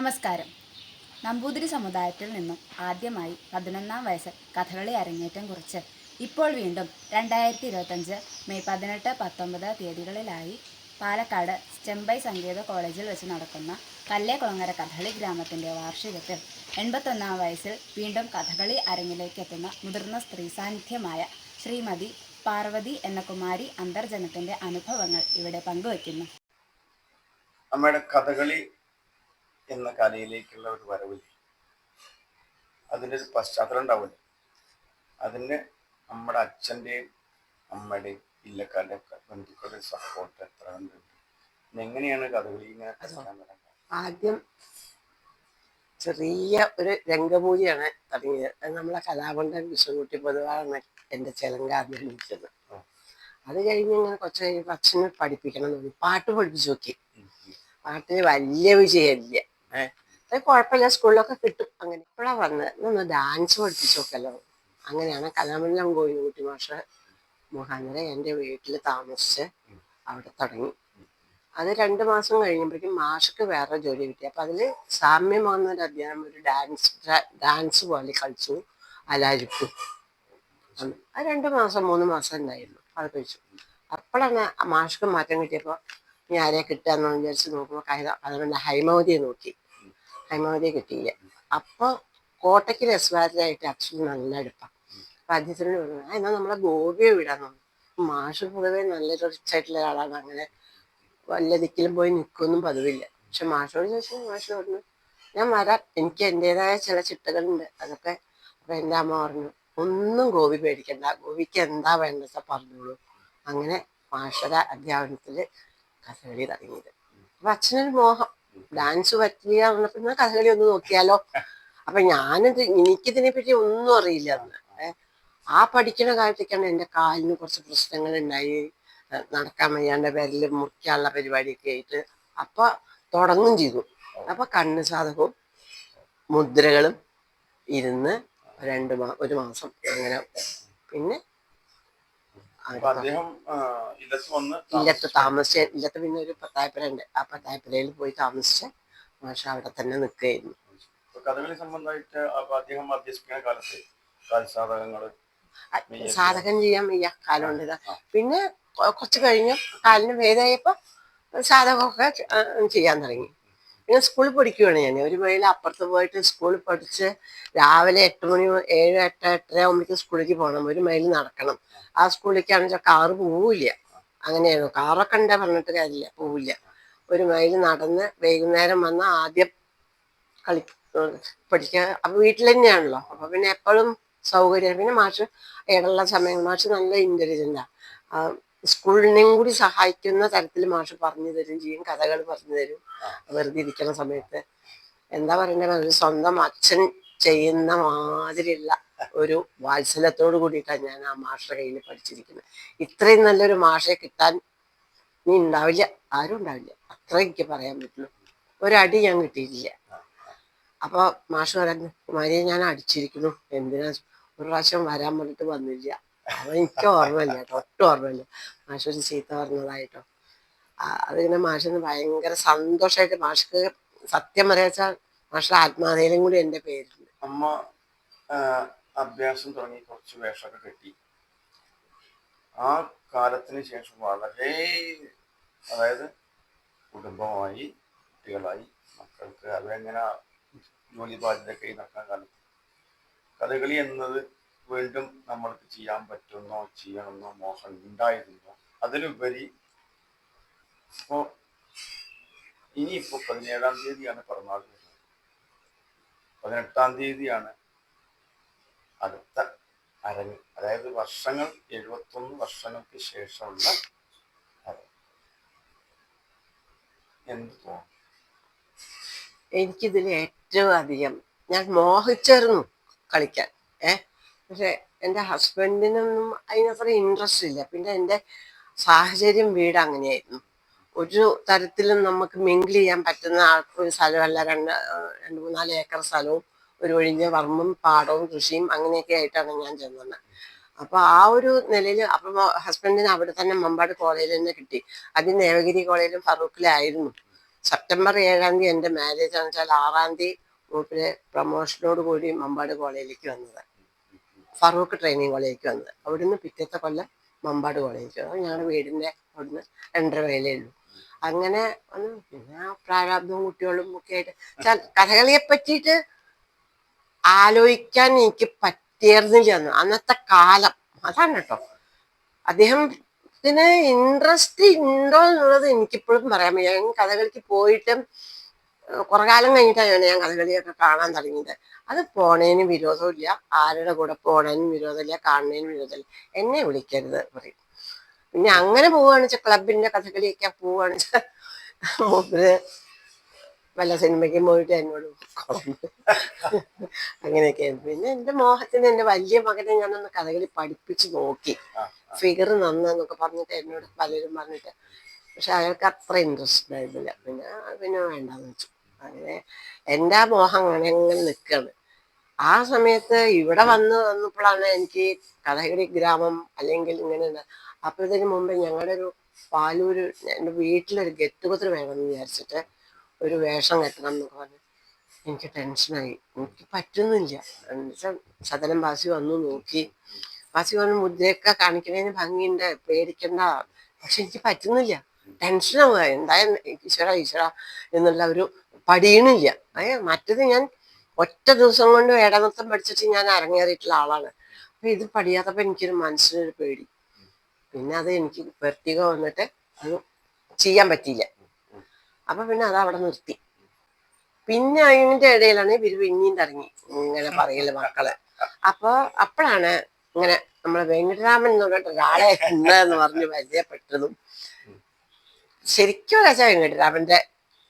നമസ്കാരം. നമ്പൂതിരി സമുദായത്തിൽ നിന്നും ആദ്യമായി പതിനൊന്നാം വയസ്സിൽ കഥകളി അരങ്ങേറ്റം കുറിച്ച് ഇപ്പോൾ വീണ്ടും രണ്ടായിരത്തി ഇരുപത്തഞ്ച് മെയ് പതിനെട്ട് പത്തൊമ്പത് തീയതികളിലായി പാലക്കാട് ചെമ്പൈ സംഗീത കോളേജിൽ വെച്ച് നടക്കുന്ന കല്ലേക്കുളങ്ങര കഥകളി ഗ്രാമത്തിന്റെ വാർഷികത്തിൽ എൺപത്തൊന്നാം വയസ്സിൽ വീണ്ടും കഥകളി അരങ്ങിലേക്ക് എത്തുന്ന മുതിർന്ന സ്ത്രീ സാന്നിധ്യമായ ശ്രീമതി പാർവതി എന്ന കുമാരി അന്തർജനത്തിന്റെ അനുഭവങ്ങൾ ഇവിടെ പങ്കുവയ്ക്കുന്നു. നമ്മുടെ കഥകളി എന്ന കലയിലേക്കുള്ള ഒരു വരവിൽ അതിന്റെ ഒരു പശ്ചാത്തലം ഉണ്ടാവില്ല അതിന് നമ്മുടെ അച്ഛന്റെയും അമ്മയുടെയും ഇല്ലക്കാരുടെ ബന്ധുക്കളുടെ സപ്പോർട്ട് എത്ര പിന്നെ എങ്ങനെയാണ് കഥകളി ഇങ്ങനെ ആദ്യം ചെറിയ ഒരു രംഗപൂജയാണ് തുടങ്ങിയത്. അത് നമ്മളെ കലാകൊണ്ടൻ വിശ്വകുട്ടി പൊതുവാണ് എന്റെ ചെലങ്കാറിന് വിളിച്ചത് അത് കഴിഞ്ഞ് ഇങ്ങനെ കുറച്ച് കഴിയുമ്പോൾ അച്ഛനെ പഠിപ്പിക്കണം എന്ന് പറഞ്ഞു. പാട്ട് പഠിപ്പിച്ചു നോക്കി. പാട്ടിന് വലിയ വിജയമില്ല. അത് കുഴപ്പമില്ല സ്കൂളിലൊക്കെ കിട്ടും. അങ്ങനെ ഇപ്പോഴാണ് വന്നത് ഒന്ന് ഡാൻസ് പഠിപ്പിച്ചു നോക്കല്ലോ. അങ്ങനെയാണ് കലാമണ്ഡലം കോയിൻകുട്ടി മാഷ് മുഖാന്തരം എന്റെ വീട്ടിൽ താമസിച്ച് അവിടെ തുടങ്ങി. അത് രണ്ട് മാസം കഴിഞ്ഞപ്പോഴേക്കും മാഷക്ക് വേറെ ജോലി കിട്ടി. അപ്പം അതിൽ സാമ്യമാകുന്ന ഒരു അധ്യായം ഒരു ഡാൻസ് ഡാൻസ് പോലെ കളിച്ചു. അലാരിപ്പ് അത് രണ്ട് മാസം മൂന്ന് മാസം ഉണ്ടായിരുന്നു. അത് കഴിച്ചു. അപ്പോഴാണ് മാഷക്ക് മാറ്റം കിട്ടിയപ്പോൾ ഇനി ആരെ കിട്ടാന്ന് വിചാരിച്ച് നോക്കുമ്പോൾ അതുകൊണ്ട് ഹൈമവതിയെ നോക്കി. ഹൈമവതിയെ കിട്ടിയില്ല. അപ്പോൾ കോട്ടയ്ക്ക് രസവാരമായിട്ട് അച്ഛന് നല്ല അടുപ്പാണ് അപ്പൊ അദ്ദേഹത്തിന് പറഞ്ഞു "ആ, എന്നാ നമ്മളെ ഗോപിയെ വിടാൻ തോന്നുന്നു മാഷ് പൊതുവെ നല്ല റിച്ച് ആയിട്ടുള്ള ഒരാളാണ്. അങ്ങനെ വല്ല ദിക്കിലും പോയി നിൽക്കൊന്നും പതിവില്ല. പക്ഷെ മാഷോട് ചോദിച്ചാൽ മാഷ് പറഞ്ഞു ഞാൻ വരാം. എനിക്ക് എന്റെതായ ചില ചിട്ടകളുണ്ട്. അതൊക്കെ അപ്പൊ എന്റെ അമ്മ പറഞ്ഞു ഒന്നും ഗോപി പേടിക്കണ്ട. ഗോപിക്ക് എന്താ വേണ്ടത് പറഞ്ഞോളൂ. അങ്ങനെ മാഷര അധ്യാപനത്തിൽ കഥകളി തുടങ്ങിയത് അപ്പൊ അച്ഛനൊരു മോഹം. ഡാൻസ് ഞാൻ കഥകളി ഒന്ന് നോക്കിയാലോ? അപ്പൊ ഞാനിത് എനിക്കിതിനെ പറ്റി ഒന്നും അറിയില്ല അന്ന്. ആ പഠിക്കുന്ന കാലത്തേക്കാണ് എന്റെ കാലിന് കുറച്ച് പ്രശ്നങ്ങൾ ഉണ്ടായി നടക്കാൻ വയ്യാണ്ട് വിരൽ മുറിക്കാനുള്ള പരിപാടിയൊക്കെ ആയിട്ട്. അപ്പൊ തുടങ്ങും ചെയ്തു. അപ്പൊ കണ്ണ് സാധകവും മുദ്രകളും ഇരുന്ന് രണ്ട് മാ ഒരു മാസം അങ്ങനെ. പിന്നെ അദ്ദേഹം ഇല്ലത്ത് വന്ന് ഇല്ലത്ത് താമസിച്ച. ഇല്ലത്ത് പിന്നെ ഒരു പത്തായപ്പുര ഉണ്ട് ആ പത്തായപ്പുരയിൽ പോയി താമസിച്ച് മാഷ അവിടെ തന്നെ നിൽക്കുകയായിരുന്നു. കഥകളി സംബന്ധമായിട്ട് അദ്ദേഹം അഭ്യസിക്കുന്ന കാലത്ത് സാധകം ചെയ്യാൻ വയ്യ കാലം കൊണ്ട് ഇതാ. പിന്നെ കൊച്ചു കഴിഞ്ഞു കഴിഞ്ഞ് കാലിന് ഭേദമായപ്പോ സാധകമൊക്കെ ചെയ്യാൻ തുടങ്ങി. പിന്നെ സ്കൂളിൽ പഠിക്കുകയാണ് ഞാൻ ഒരു മൈൽ അപ്പുറത്ത് പോയിട്ട് സ്കൂളിൽ പഠിച്ച് രാവിലെ എട്ട് മണി ഏഴ് എട്ട് എട്ടര ആകുമ്പോഴേക്കും സ്കൂളിലേക്ക് പോകണം. ഒരു മൈൽ നടക്കണം. ആ സ്കൂളിലേക്കാണെന്ന് വെച്ചാൽ കാറ് പോവില്ല. അങ്ങനെയാണ് കാറൊക്കെ ഉണ്ടെ പറഞ്ഞിട്ട് കാര്യമില്ല. പോവില്ല. ഒരു മൈൽ നടന്ന് വൈകുന്നേരം വന്ന് ആദ്യം കളി പഠിക്കുക അപ്പൊ വീട്ടിൽ തന്നെയാണല്ലോ. അപ്പൊ പിന്നെ എപ്പോഴും സൗകര്യം. പിന്നെ മാഷ് ഇടയുള്ള സമയം മാഷ് നല്ല ഇന്റലിജന്റാ സ്കൂളിനെയും കൂടി സഹായിക്കുന്ന തരത്തിൽ മാഷ് പറഞ്ഞു തരും ചെയ്യും കഥകൾ പറഞ്ഞു തരും. വെറുതെ ഇരിക്കുന്ന സമയത്ത്. എന്താ പറയണ്ടത് ഒരു സ്വന്തം അച്ഛൻ ചെയ്യുന്ന മാതിരിയുള്ള ഒരു വാത്സല്യത്തോട് കൂടിയിട്ടാണ് ഞാൻ ആ മാഷയുടെ കയ്യിൽ പഠിച്ചിരിക്കുന്നത്. ഇത്രയും നല്ലൊരു മാഷയെ കിട്ടാൻ നീ ഉണ്ടാവില്ല ആരും ഉണ്ടാവില്ല. അത്ര എനിക്ക് പറയാൻ പറ്റുള്ളൂ. ഒരടി ഞാൻ കിട്ടിയിട്ടില്ല. അപ്പൊ മാഷ് പറഞ്ഞു കുമാരിയെ ഞാൻ അടിച്ചിരിക്കുന്നു. എന്തിനാ? ഒരു പ്രാവശ്യം വരാൻ പറഞ്ഞിട്ട് വന്നില്ല. എനിക്ക് ഓർമ്മയില്ല കേട്ടോ. ഒട്ടും ഓർമ്മയില്ല. മാഷ് ഒരു ചീത്ത പറഞ്ഞതായിട്ടോ. അതിങ്ങനെ മാഷിന് ഭയങ്കര സന്തോഷമായിട്ട് മാഷ്ക്ക് സത്യം പറയാച്ചാൽ മാഷ ആത്മാതയിലും കൂടി എന്റെ പേരുണ്ട് അമ്മ അഭ്യാസം തുടങ്ങി കുറച്ച് വേഷമൊക്കെ കിട്ടി. ആ കാലത്തിന് ശേഷം വളരെ അതായത് കുടുംബമായി കുട്ടികളായി മക്കൾക്ക് അതെങ്ങനെ ജോലി ബാധ്യതയൊക്കെ നടക്കാൻ കാലത്ത്. കഥകളി എന്നത് വീണ്ടും നമ്മൾക്ക് ചെയ്യാൻ പറ്റുന്നോ ചെയ്യണമെന്നോ മോഹം ഉണ്ടായിരുന്നോ? അതിലുപരി ഇപ്പോ ഇനിയിപ്പോ പതിനേഴാം തീയതിയാണ് പിറന്നാൾ വരുന്നത്. പതിനെട്ടാം തീയതിയാണ് അടുത്ത അരങ്ങ് അതായത് വർഷങ്ങൾ എഴുപത്തൊന്ന് വർഷങ്ങൾക്ക് ശേഷമുള്ള എന്ത് തോന്നുന്നു? എനിക്കിതിൽ ഏറ്റവും അധികം ഞാൻ മോഹിച്ചായിരുന്നു കളിക്കാൻ. ഏ? പക്ഷെ എന്റെ ഹസ്ബൻഡിനൊന്നും അതിനത്ര ഇൻട്രസ്റ്റ് ഇല്ല. പിന്നെ എന്റെ സാഹചര്യം വീട് അങ്ങനെയായിരുന്നു. ഒരു തരത്തിലും നമുക്ക് മിങ്കിൾ ചെയ്യാൻ പറ്റുന്ന ഒരു സ്ഥലമല്ല രണ്ട് രണ്ട് മൂന്നാൽ ഏക്കർ സ്ഥലവും ഒരു ഒഴിഞ്ഞ വർമ്മും പാടവും കൃഷിയും അങ്ങനെയൊക്കെ ആയിട്ടാണ് ഞാൻ ചെന്നത്. അപ്പൊ ആ ഒരു നിലയിൽ അപ്പം ഹസ്ബൻഡിന് അവിടെ തന്നെ മമ്പാട് കോളേജിൽ തന്നെ കിട്ടി. അത് ദേവഗിരി കോളേജിലും ഫറൂഖിലായിരുന്നു. സെപ്റ്റംബർ ഏഴാം തീയതി എന്റെ മാരേജ് ആണെന്ന് വെച്ചാൽ ആറാം തീയതി മൂപ്പിലെ പ്രൊമോഷനോട് കൂടി മമ്പാട് കോളേജിലേക്ക് വന്നത്. ഫറൂഖ് ട്രെയിനിങ് കോളേജിലേക്ക് വന്നത്. അവിടുന്ന് പിറ്റത്തെ കൊല്ലം മമ്പാട് വന്നു. ഞങ്ങളുടെ വീടിന്റെ അവിടുന്ന് രണ്ടര വേലേ ഉള്ളൂ. അങ്ങനെ പിന്നെ പ്രാരാബ്ദവും കുട്ടികളും ഒക്കെ ആയിട്ട് കഥകളിയെ പറ്റിയിട്ട് ആലോചിക്കാൻ എനിക്ക് പറ്റിയിരുന്നില്ല അന്ന്. അന്നത്തെ കാലം. അതാണ് കേട്ടോ. അദ്ദേഹം പിന്നെ ഇൻട്രസ്റ്റ് ഉണ്ടോ എന്നുള്ളത് എനിക്കിപ്പോഴും പറയാൻ വയ്യ. കഥകളിക്ക് പോയിട്ടും കുറെ കാലം കഴിഞ്ഞിട്ടാണ് ഞാൻ കഥകളിയൊക്കെ കാണാൻ തുടങ്ങിയത്. അത് പോണേനും വിരോധമില്ല. ആരുടെ കൂടെ പോണേനും വിരോധമില്ല കാണുന്നതിനും വിരോധമില്ല. എന്നെ വിളിക്കരുത് പറയും. പിന്നെ അങ്ങനെ പോവുകയാണെന്ന് വെച്ചാൽ ക്ലബിന്റെ കഥകളിയൊക്കെ പോവുകയാണെന്ന് വെച്ചാൽ മൂപ്പര് വല്ല സിനിമയ്ക്കും പോയിട്ട് എന്നോട് അങ്ങനെയൊക്കെ. പിന്നെ എന്റെ മോഹത്തിന് എന്റെ വലിയ മകനെ ഞാനൊന്ന് കഥകളി പഠിപ്പിച്ച് നോക്കി. ഫിഗർ നന്നെന്നൊക്കെ പറഞ്ഞിട്ട് എന്നോട് പലരും പറഞ്ഞിട്ട്. പക്ഷെ അയാൾക്ക് അത്ര ഇൻട്രസ്റ്റ് ആയിരുന്നില്ല. പിന്നെ പിന്നെ വേണ്ടെന്ന് വെച്ചു. അങ്ങനെ എന്റെ ആ മോഹം അങ്ങനെ നിൽക്കുകയാണ്. ആ സമയത്ത് ഇവിടെ വന്ന് വന്നപ്പോഴാണ് എനിക്ക് കഥകളി ഗ്രാമം അല്ലെങ്കിൽ ഇങ്ങനെ. അപ്പോഴത്തേന് മുമ്പ് ഞങ്ങളുടെ ഒരു പാലൂര് എന്റെ വീട്ടിലൊരു ഗെറ്റ് ടുഗദർ വേണമെന്ന് വിചാരിച്ചിട്ട് ഒരു വേഷം കെട്ടണം എന്നൊക്കെ പറഞ്ഞു എനിക്ക് ടെൻഷനായി എനിക്ക് പറ്റുന്നില്ല. എന്നുവെച്ചാൽ സദനം ബാസി വന്നു നോക്കി. ബാസി വന്ന് മുദ്രയൊക്കെ കാണിക്കുന്നതിന് ഭംഗിയുണ്ട് പേടിക്കണ്ട. പക്ഷെ എനിക്ക് പറ്റുന്നില്ല. ടെൻഷനാവുക എന്തായാലും ഈശ്വര ഈശ്വര എന്നുള്ള ഒരു പടിയണില്ല. ഏ മറ്റത് ഞാൻ ഒറ്റ ദിവസം കൊണ്ട് ഏടനത്തം പഠിച്ചിട്ട് ഞാൻ അരങ്ങേറിയിട്ടുള്ള ആളാണ്. അപ്പൊ ഇത് പഠിയാത്തപ്പോ എനിക്കൊരു മനസ്സിനൊരു പേടി. പിന്നെ അത് എനിക്ക് വെർത്തിക വന്നിട്ട് അത് ചെയ്യാൻ പറ്റിയില്ല. അപ്പൊ പിന്നെ അത് അവിടെ നിർത്തി. പിന്നെ അതിന്റെ ഇടയിലാണ് ഇവർ പിന്നെയും തുടങ്ങി ഇങ്ങനെ പറയൽ മക്കൾ. അപ്പൊ അപ്പോഴാണ് ഇങ്ങനെ നമ്മളെ വെങ്കടരാമൻ എന്ന് പറഞ്ഞിട്ട് ഒരാളെ എന്ന് പറഞ്ഞ് പരിചയപ്പെട്ടതും. ശരിക്കും വെച്ചാൽ വെങ്കട്ടരാമന്റെ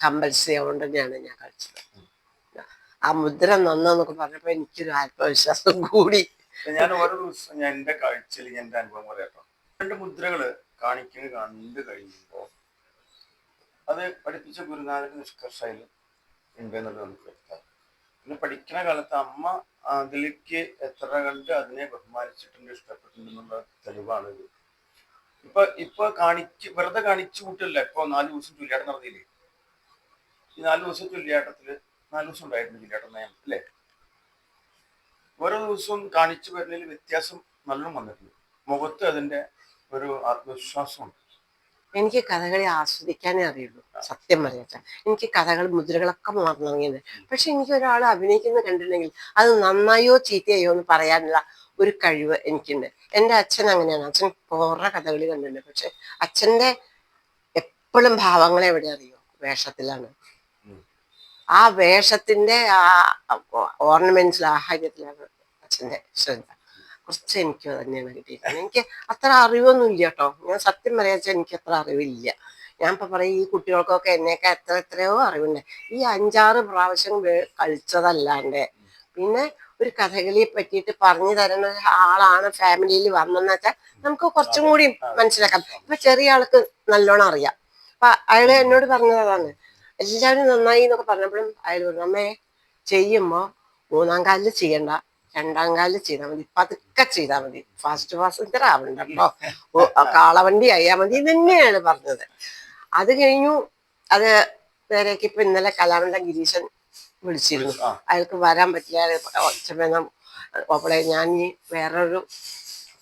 കമ്പൽസറി കൊണ്ട് തന്നെയാണ് ഞാൻ കളിച്ചത്. ആ മുദ്ര നന്നെന്നൊക്കെ പറഞ്ഞപ്പോ എനിക്കൊരു ആത്മവിശ്വാസം കൂടി. ഞാൻ ഓരോ ദിവസം ഞാൻ എന്റെ കാഴ്ചയിൽ ഞാൻ എന്റെ അനുഭവം പറയാട്ടോ രണ്ട് മുദ്രകൾ കാണിക്കുന്നത് കണ്ടു കഴിയുമ്പോ അത് പഠിപ്പിച്ച ഗുരുനാഥന്റെ നിഷ്കർഷയിൽ ഉണ്ട് എന്നുള്ളത് നമുക്ക് വ്യക്തമാണ്. പിന്നെ പഠിക്കുന്ന കാലത്ത് അമ്മ അതിലേക്ക് എത്ര കണ്ട് അതിനെ ബഹുമാനിച്ചിട്ടുണ്ട് ഇഷ്ടപ്പെട്ടിട്ടുണ്ടെന്നുള്ള തെളിവാണ് ഇത് ഇപ്പൊ ഇപ്പൊ കാണിച്ച് വെറുതെ കാണിച്ചു കൂട്ടില്ല ഇപ്പൊ നാല് ദിവസം ചൊല്ലിയാട്ടം നടന്നില്ലേ? ഈ നാല് ദിവസത്തെ ഉള്ളിയാട്ടത്തിൽ നാല് ദിവസം ഉണ്ടായിരുന്നു ചൊല്ലിയാട്ടം നയം അല്ലേ? ഓരോ ദിവസവും കാണിച്ചു വരുന്നതിൽ വ്യത്യാസം നല്ലോണം വന്നിട്ടുണ്ട്. മുഖത്ത് അതിന്റെ ഒരു ആത്മവിശ്വാസമുണ്ട്. എനിക്ക് കഥകളി ആസ്വദിക്കാനേ അറിയുള്ളൂ. സത്യം പറയാച്ച എനിക്ക് കഥകൾ മുദ്രകളൊക്കെ മാറി തുടങ്ങിയത് പക്ഷെ എനിക്ക് ഒരാൾ അഭിനയിക്കുന്നത് കണ്ടിട്ടുണ്ടെങ്കിൽ അത് നന്നായോ ചീത്തയോ എന്ന് പറയാനുള്ള ഒരു കഴിവ് എനിക്കുണ്ട്. എന്റെ അച്ഛൻ അങ്ങനെയാണ്. അച്ഛൻ കുറെ കഥകളി കണ്ടിട്ടുണ്ട്. പക്ഷെ അച്ഛന്റെ എപ്പോഴും ഭാവങ്ങളെ എവിടെ അറിയോ? വേഷത്തിലാണ്. ആ വേഷത്തിന്റെ ആ ഓർണമെന്റ്സിൽ ആഹാര്യത്തിലാണ് അച്ഛന്റെ ശ്രദ്ധ. കുറച്ച് എനിക്ക് തന്നെയാണ് കിട്ടിയിട്ടുള്ളത്. എനിക്ക് അത്ര അറിവൊന്നും ഇല്ല കേട്ടോ. ഞാൻ സത്യം പറയാച്ച എനിക്ക് അത്ര അറിവില്ല. ഞാൻ ഇപ്പൊ പറയും ഈ കുട്ടികൾക്കൊക്കെ എന്നെയൊക്കെ എത്ര എത്രയോ അറിവുണ്ട്. ഈ അഞ്ചാറ് പ്രാവശ്യം കളിച്ചതല്ലാണ്ട്. പിന്നെ ഒരു കഥകളിയെ പറ്റിയിട്ട് പറഞ്ഞു തരുന്ന ആളാണ് ഫാമിലിയിൽ വന്നെന്ന് വെച്ചാൽ നമുക്ക് കുറച്ചും കൂടി മനസ്സിലാക്കാം. ഇപ്പൊ ചെറിയ ആൾക്ക് നല്ലോണം അറിയാം. അപ്പൊ അയാൾ എന്നോട് പറഞ്ഞതാണ് എല്ലാവരും നന്നായി എന്നൊക്കെ പറഞ്ഞപ്പോഴും അയാൾ പറഞ്ഞു അമ്മേ ചെയ്യുമ്പോ മൂന്നാം കാലിൽ ചെയ്യണ്ട രണ്ടാം കാലിൽ ചെയ്താൽ മതി പതുക്കെ ചെയ്താൽ മതി ഫാസ്റ്റ് പാസഞ്ചർ ആവണ്ട കേട്ടോ കാളവണ്ടി ആയാൽ മതി തന്നെയാണ് പറഞ്ഞത്. അത് കഴിഞ്ഞു അത് നേരേക്ക് ഇപ്പൊ ഇന്നലെ കലാമണ്ഡ ഗിരീശൻ വിളിച്ചിരുന്നു. അയാൾക്ക് വരാൻ പറ്റില്ല ഒച്ചമേനം ഓപ്പളെ ഞാൻ ഈ വേറൊരു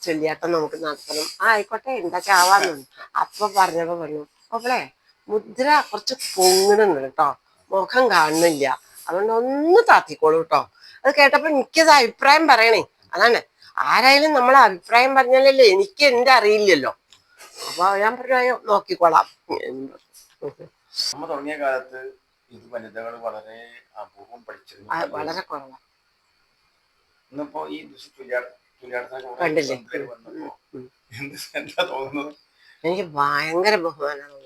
ചെല്ലിയാട്ടം നമുക്ക് നടത്തണം. ആ ആയിക്കോട്ടെ എന്തൊക്കെ ചാവാന്നു അപ്പൊ പറഞ്ഞപ്പോ പറഞ്ഞു ഓപ്പളെ മുദ്ര കുറച്ച് പൊങ്ങണുണ്ട് കേട്ടോ. മുഖം കാണുന്നില്ല. അതുകൊണ്ട് ഒന്ന് താത്തിക്കോളൂ കേട്ടോ. അത് കേട്ടപ്പോൾ എനിക്കത് അഭിപ്രായം പറയണേ. അതാണ്. ആരായാലും നമ്മളെ അഭിപ്രായം പറഞ്ഞാലല്ലേ എനിക്ക് എന്റെ അറിയില്ലല്ലോ. അപ്പൊ ഞാൻ പറഞ്ഞു നോക്കിക്കോളാം. അമ്മ തുടങ്ങിയ കാലത്ത് ഇത് വനിതകൾ വളരെ അപൂർവം പഠിച്ചിരുന്നു. വളരെ കുറവാണ് ഇന്നിപ്പോ ഈ കണ്ടില്ലേ? എനിക്ക് ഭയങ്കര ബഹുമാനമാണ്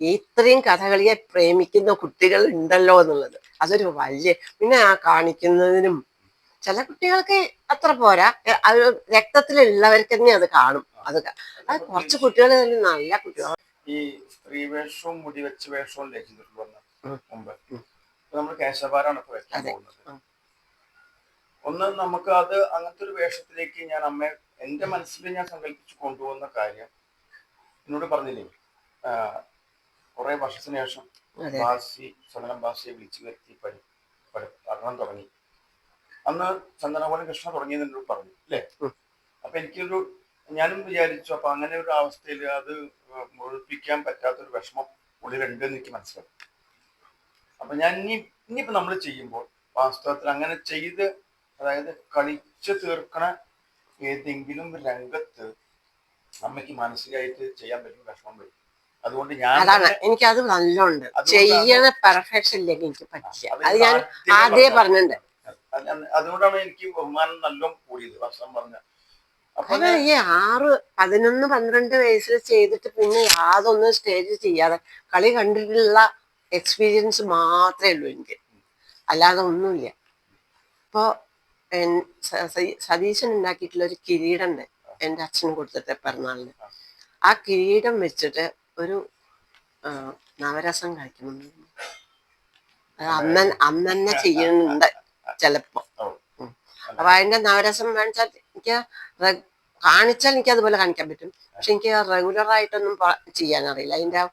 ഇത്രയും കഥകളിയെ പ്രേമിക്കുന്ന കുട്ടികൾ ഉണ്ടല്ലോ എന്നുള്ളത്. അതൊരു വലിയ പിന്നെ ആ കാണിക്കുന്നതിനും ചില കുട്ടികൾക്ക് അത്ര പോരാ. അത് രക്തത്തിലുള്ളവർക്ക് തന്നെ അത് കാണും. അത് അത് കുറച്ച് കുട്ടികൾ തന്നെ നല്ല കുട്ടികൾ ഈ സ്ത്രീ വേഷവും മുടി വെച്ച വേഷവും മുമ്പ്. നമ്മൾ കേശവാരാണ് ഇപ്പൊ വെക്കാൻ പോകുന്നത്. ഒന്ന് നമുക്ക് അത് അങ്ങനത്തെ ഒരു വേഷത്തിലേക്ക് ഞാൻ അമ്മ എന്റെ മനസ്സിൽ ഞാൻ സങ്കല്പിച്ച് കൊണ്ടുപോകുന്ന കാര്യം എന്നോട് പറഞ്ഞില്ലേ? കുറെ വർഷത്തിന് ശേഷം. ബാസി ചന്ദനം ബാസിയെ വിളിച്ചു വരുത്തി പഠി പഠി പഠനം തുടങ്ങി അന്ന് ചന്ദനപോലെ കൃഷ്ണ തുടങ്ങിയതിനോട് എന്നോട് പറഞ്ഞു അല്ലേ. അപ്പൊ എനിക്കൊരു ഞാനും വിചാരിച്ചു അപ്പൊ അങ്ങനെ ഒരു അവസ്ഥയിൽ അത് മുഴുപ്പിക്കാൻ പറ്റാത്തൊരു വിഷമം ഉള്ളിലുണ്ട് എന്ന് എനിക്ക് മനസ്സിലായി അപ്പൊ ഞാൻ ഇനി ഇനിയിപ്പോ നമ്മൾ ചെയ്യുമ്പോൾ വാസ്തവത്തിൽ അങ്ങനെ ചെയ്ത് അതായത് കളിച്ചു തീർക്കണ ഏതെങ്കിലും രംഗത്ത് അമ്മയ്ക്ക് മാനസികമായിട്ട് ചെയ്യാൻ പറ്റുന്ന വിഷമം വരും അതുകൊണ്ട് ഞാൻ അതാണ്. എനിക്ക് അത് നല്ലോണ്ട്. ചെയ്യണ പെർഫെക്ഷൻ ഇല്ലെങ്കിൽ എനിക്ക് പറ്റില്ല അത് ഞാൻ ആദ്യമേ പറഞ്ഞതാണ്. പറഞ്ഞിട്ടുണ്ട്. അതുകൊണ്ടാണ് എനിക്ക് ബഹുമാനം നല്ലോണം കൂടിയത് പറഞ്ഞ. അപ്പൊ ഈ ആറ് പതിനൊന്ന് പന്ത്രണ്ട് വയസ്സിൽ ചെയ്തിട്ട് പിന്നെ യാതൊന്നും സ്റ്റേജ് ചെയ്യാതെ കളി കണ്ടിട്ടുള്ള എക്സ്പീരിയൻസ് മാത്രമേ ഉള്ളൂ എനിക്ക്. അല്ലാതെ ഒന്നുമില്ല. അപ്പോൾ സതീശൻ ഉണ്ടാക്കിയിട്ടുള്ള ഒരു കിരീടം എന്റെ അച്ഛന് കൊടുത്തിട്ട് പിറന്നാളിന്. ആ കിരീടം വെച്ചിട്ട് ഒരു നവരസം കഴിക്കണം അത് അന്ന് അന്ന് തന്നെ ചെയ്യുന്നുണ്ട് ചിലപ്പോ. അപ്പൊ അതിന്റെ നവരസം വേണിച്ചാൽ എനിക്ക് കാണിച്ചാൽ എനിക്ക് അതുപോലെ കാണിക്കാൻ പറ്റും. പക്ഷെ എനിക്ക് റെഗുലർ ആയിട്ടൊന്നും അറിയില്ല അതിന്റെ ആ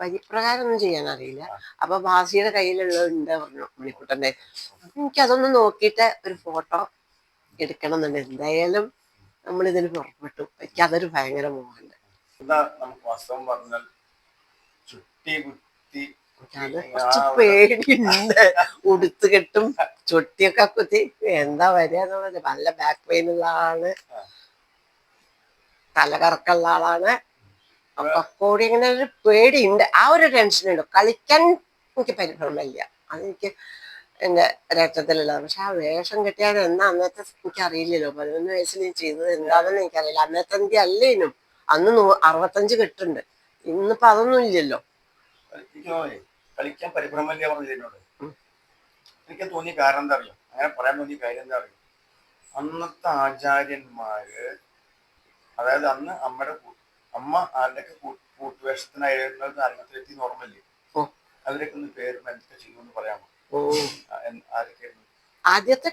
വരിപ്രകാരം ഒന്നും ചെയ്യാൻ അറിയില്ല അപ്പൊ ഭാസിയുടെ കയ്യിലുള്ളതുണ്ട് പറഞ്ഞു മണിക്കുട്ടന്റെ എനിക്ക് അതൊന്ന് നോക്കിയിട്ട് ഒരു ഫോട്ടോ എടുക്കണം എന്നുണ്ട് എന്തായാലും നമ്മളിതിന് പുറപ്പെട്ടു. എനിക്ക് അതൊരു ഭയങ്കര മോഹമുണ്ട്. എന്താ നമുക്ക് വാസ്തവം പറഞ്ഞാൽ ചുട്ടി കുത്തി കുറച്ച് ഒരു- പേടിയുണ്ട്. ഉടുത്ത് കെട്ടും ചൊട്ടിയൊക്കെ കുത്തി. എന്താ വരിക എന്നുള്ളത്? നല്ല ബാക്ക് പെയിൻ ഉള്ള ആളാണ്. തലകറക്കുള്ള ആളാണ്. അപ്പൊ കൂടി ഇങ്ങനെ ഒരു പേടിയുണ്ട്. ആ ഒരു ടെൻഷൻ ഉണ്ട്? കളിക്കാൻ എനിക്ക് പരിഭ്രമമില്ല. അതെനിക്ക് എന്റെ രക്തത്തിലുള്ളത്. പക്ഷെ ആ വേഷം കെട്ടിയാൽ എന്നാ അന്നത്തെ എനിക്ക് അറിയില്ലല്ലോ പതിനൊന്ന് വയസ്സിൽ ഞാൻ ചെയ്തത് എന്താണെന്ന് എനിക്കറിയില്ല. അന്നത്തെ എനിക്ക് അല്ലേനും അന്ന് നൂ- അറുപത്തഞ്ച് കെട്ടുണ്ട് ഇന്നിപ്പോ അതൊന്നും ഇല്ലല്ലോ. കളിക്കാൻ പരിഭ്രമല്ലേ പറഞ്ഞത് എനിക്ക് തോന്നിയ കാരണം എന്താ അറിയോ? അങ്ങനെ പറയാൻ തോന്നിയ കാര്യം എന്താ അറിയോ? അന്നത്തെ ആചാര്യന്മാര് അതായത് അന്ന് അമ്മയുടെ അമ്മ ആരുടെയൊക്കെ കൂ- കൂട്ടുവേഷത്തിനായിരുന്നത് അരങ്ങത്തിലെത്തി നോർമല്ലേ അതിലൊക്കെ അതിലേക്ക് ഒന്ന് പേര് എന്തൊക്കെ ചെയ്യുമെന്ന് പറയാമോ? ആരൊക്കെയായിരുന്നു? ആദ്യത്തെ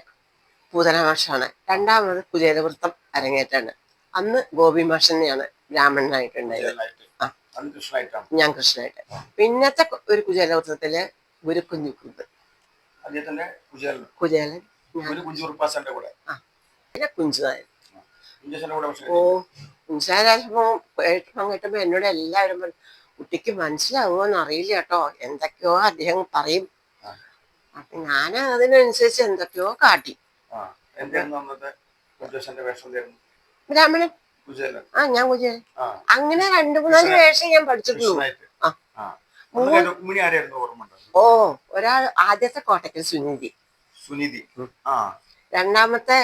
പൂതനമാഷാണ് രണ്ടാമത് പുലേരവൃത്തം അരങ്ങേറ്റാണ് അന്ന് ഗോപി മാഷനെയാണ് ആ. അന്ന് ഞാൻ കൃഷ്ണനായിട്ട്. പിന്നത്തെ ഒരു കുചേലവൃത്തത്തിൽ കുചേലൻ കുചേലൻ ഒരു കുഞ്ചുറുപ്പാസന്റെ കൂടെ. പിന്നെ പക്ഷേ ഓ കുഞ്ചാരാജപ്പോ കേട്ടപ്പം കേട്ടപ്പോ എന്നോട് എല്ലാവരും പറഞ്ഞു കുട്ടിക്ക് മനസ്സിലാവുമോന്ന് അറിയില്ല കേട്ടോ. എന്തൊക്കെയോ അദ്ദേഹം പറയും. അപ്പൊ ഞാൻ അതിനനുസരിച്ച് എന്തൊക്കെയോ കാട്ടി. ബ്രാഹ്മണൻ കുചേലൻ ആ ഞാൻ കുജ അങ്ങനെ രണ്ടു മൂന്നാൽ വേഷം ഞാൻ പഠിച്ചിട്ടുള്ളൂ. ഓ ഒരാൾ ആദ്യത്തെ കോട്ടക്കൽ സുനിധി. സുനിധി. രണ്ടാമത്തെ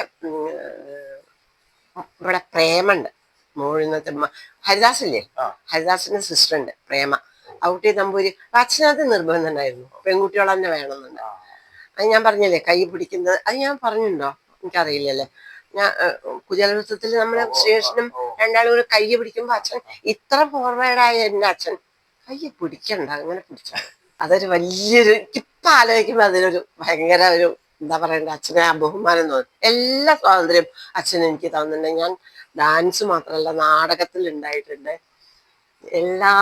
ഇവിടെ പ്രേമുണ്ട്. മോഴുന്നത്തെ ഹരിദാസില്ലേ? ഹരിദാസിന്റെ സിസ്റ്റർ ഉണ്ട് പ്രേമ. ഔട്ടി നമ്പൂരി അച്ഛനകത്ത് നിർബന്ധമുണ്ടായിരുന്നു. പെൺകുട്ടികൾ തന്നെ വേണമെന്നുണ്ട് അത് ഞാൻ പറഞ്ഞില്ലേ കൈ പിടിക്കുന്നത്? അത് ഞാൻ പറഞ്ഞിട്ടുണ്ടോ? എനിക്കറിയില്ലല്ലേ. ഞാൻ കുജലവൃത്തത്തിൽ നമ്മളെ ഓ. രണ്ടാളും കൂടെ കയ്യെ പിടിക്കുമ്പോ അച്ഛൻ ഇത്ര ഫോർവേഡായ എന്റെ അച്ഛൻ കയ്യെ പിടിക്കണ്ട അങ്ങനെ പിടിച്ച. അതൊരു വലിയൊരു ഇപ്പൊ ആലോചിക്കുമ്പോ അതിനൊരു ഭയങ്കര ഒരു എന്താ പറയണ്ട അച്ഛനെ ആ ബഹുമാനം തോന്നും. എല്ലാ സ്വാതന്ത്ര്യം അച്ഛൻ എനിക്ക് തന്നിട്ടുണ്ട്. ഞാൻ ഡാൻസ് മാത്രമല്ല നാടകത്തിൽ ഉണ്ടായിട്ടുണ്ട്. എല്ലാ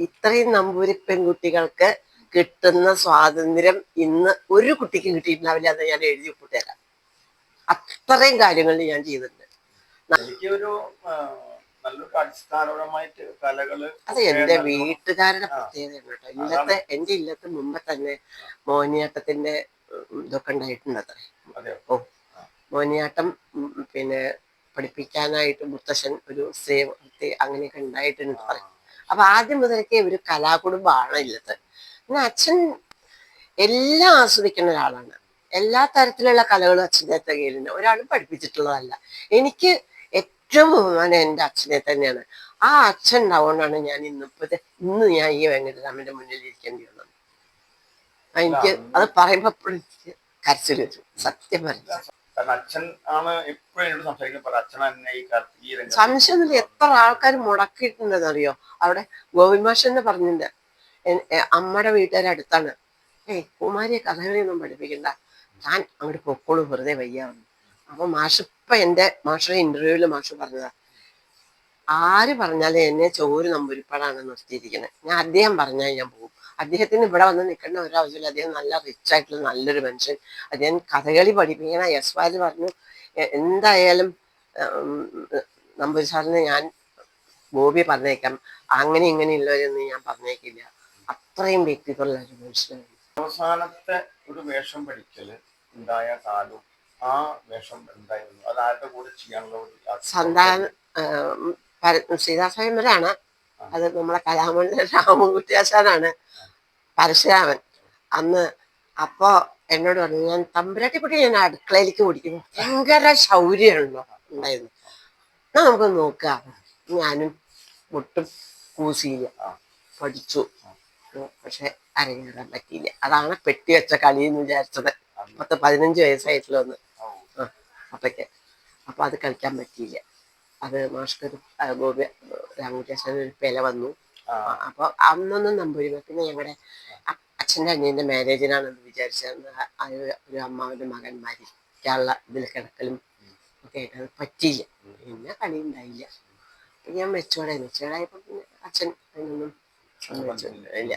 ഇത്രയും നമ്പൂരി പെൺകുട്ടികൾക്ക് കിട്ടുന്ന സ്വാതന്ത്ര്യം ഇന്ന് ഒരു കുട്ടിക്ക് കിട്ടിയിട്ടുണ്ടാവില്ല എന്ന് ഞാൻ എഴുതി ഒപ്പിട്ടുതരാം അത്രയും കാര്യങ്ങൾ ഞാൻ ചെയ്തിട്ടുണ്ട്. നല്ലൊരു അടിസ്ഥാനപരമായിട്ട് കലകൾ അത് എന്റെ വീട്ടുകാരുടെ പ്രത്യേകത പ്രത്യേകതയാണ് കേട്ടോ. ഇല്ലത്തെ എന്റെ ഇല്ലത്തെ മുമ്പ് തന്നെ മോഹിനിയാട്ടത്തിന്റെ ഇതൊക്കെ ഉണ്ടായിട്ടുണ്ട് അത്രേ. ഓ മോഹിനിയാട്ടം പിന്നെ പഠിപ്പിക്കാനായിട്ട് മുത്തശ്ശൻ ഒരു സ്ത്രീ അങ്ങനെയൊക്കെ ഉണ്ടായിട്ടുണ്ട് അത്ര. അപ്പൊ ആദ്യം മുതലൊക്കെ ഒരു കലാകുടുംബമാണ് ഇല്ലത്ത് പിന്നെ അച്ഛൻ എല്ലാം ആസ്വദിക്കുന്ന ഒരാളാണ്. എല്ലാ തരത്തിലുള്ള കലകളും അച്ഛനെ കയ്യിലുണ്ട് ഒരാളും പഠിപ്പിച്ചിട്ടുള്ളതല്ല. എനിക്ക് ഏറ്റവും ബഹുമാനം എന്റെ അച്ഛനെ തന്നെയാണ്. ആ അച്ഛൻ ഉണ്ടാവുകൊണ്ടാണ് ഞാൻ ഇന്നിപ്പോ ഇന്ന് ഞാൻ ഈ വെങ്കടരാമന്റെ മുന്നിൽ ഇരിക്കേണ്ടി വന്നത് എനിക്ക് അത് പറയുമ്പോൾ കരച്ചിൽ വരും. സത്യം പറഞ്ഞു. സംശയം സംശയമൊന്നുമില്ല എത്ര ആൾക്കാർ മുടക്കിയിട്ടുണ്ടെന്ന് അറിയോ അവിടെ ഗോവിന്ദമാഷൻ എന്ന് പറഞ്ഞിട്ടുണ്ട്. അമ്മയുടെ വീട്ടുകാരടുത്താണ്. ഏയ് കുമാരിയെ കഥകളിയൊന്നും പഠിപ്പിക്കണ്ട. ഞാൻ അങ്ങോട്ട് പൊക്കോളൂ വെറുതെ വയ്യാവുന്നു അപ്പൊ മാഷ് ഇപ്പൊ എന്റെ മാഷയുടെ ഇന്റർവ്യൂവിൽ മാഷ് പറഞ്ഞതാ. ആര് പറഞ്ഞാലും എന്നെ ചോര് നമ്പൂരിപ്പാടാണ് നിർത്തിയിരിക്കുന്നത് ഞാൻ അദ്ദേഹം പറഞ്ഞാൽ ഞാൻ പോകും അദ്ദേഹത്തിന് ഇവിടെ വന്ന് നിൽക്കേണ്ട ഒരാവശ്യമില്ല. അദ്ദേഹം നല്ല റിച്ച് ആയിട്ടുള്ള നല്ലൊരു മനുഷ്യൻ. അദ്ദേഹം കഥകളി പഠിപ്പിക്കണ യെസ് വാൽ പറഞ്ഞു എന്തായാലും നമ്പൂരി സാറിന് ഞാൻ ഗോപി പറഞ്ഞേക്കാം. അങ്ങനെ ഇങ്ങനെയുള്ളവരൊന്നും ഞാൻ പറഞ്ഞേക്കില്ല. അത്രയും വ്യക്തിത്വമുള്ള ഒരു മനുഷ്യനാണ്. അവസാനത്തെ ഒരു വേഷം പഠിക്കൽ ഉണ്ടായ കാലവും ആ വേഷം എന്തായിരുന്നു? അത് ആരുടെ കൂടെ ചെയ്യാനുള്ള? സന്താന സീതാസ്വയംവരാണ് അത് നമ്മളെ കലാമണ്ഡല രാമകുട്ടിയാശാനാണ്. പരശുരാമൻ. അന്ന് അപ്പോ എന്നോട് പറഞ്ഞു ഞാൻ തമ്പുരാട്ടിക്കുട്ടി ഞാൻ അടുക്കളയിലേക്ക് ഓടിക്കുന്നു ഭയങ്കര ശൗര്യമാണല്ലോ ഉണ്ടായിരുന്നു. എന്നാ നമുക്ക് നോക്കാം ഞാനും ഒട്ടും കൂസിയില്ല പഠിച്ചു. പക്ഷെ അരങ്ങേറാൻ പറ്റിയില്ല. അതാണ് പെട്ടി വെച്ച കളി എന്ന് വിചാരിച്ചത്. പത്ത് പതിനഞ്ച് വയസ്സായിട്ടുള്ള ഒന്ന് അപ്പൊക്കെ അപ്പൊ അത് കളിക്കാൻ പറ്റിയില്ല. അത് മാഷ്കര് ഗോപി രാമകൃഷ്ണൻ ഒരു പില വന്നു. അപ്പോൾ അപ്പൊ അന്നൊന്നും നമ്പൂരി പിന്നെ ഞങ്ങളുടെ അച്ഛന്റെ അനിയന്റെ മാരേജിനാണെന്ന് വിചാരിച്ചത് ഒരു അമ്മാവന്റെ മകൻ മരിക്കാനുള്ള ഇതിൽ കിടക്കലും ഒക്കെ ആയിട്ട് അത് പറ്റിയില്ല. പിന്നെ കളി ഉണ്ടായില്ല ഞാൻ മെച്ചോടെ മെച്ചോടായപ്പോ പിന്നെ അച്ഛൻ അതിനൊന്നും സമ്മതിച്ചില്ല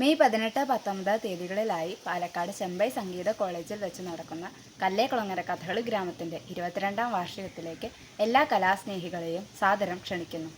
മെയ് പതിനെട്ട് പത്തൊമ്പത് തീയതികളിലായി പാലക്കാട് ചെമ്പൈ സംഗീത കോളേജിൽ വെച്ച് നടക്കുന്ന കല്ലേക്കുളങ്ങര കഥകളി ഗ്രാമത്തിന്റെ ഇരുപത്തിരണ്ടാം വാർഷികത്തിലേക്ക് എല്ലാ കലാസ്നേഹികളെയും സാദരം ക്ഷണിക്കുന്നു.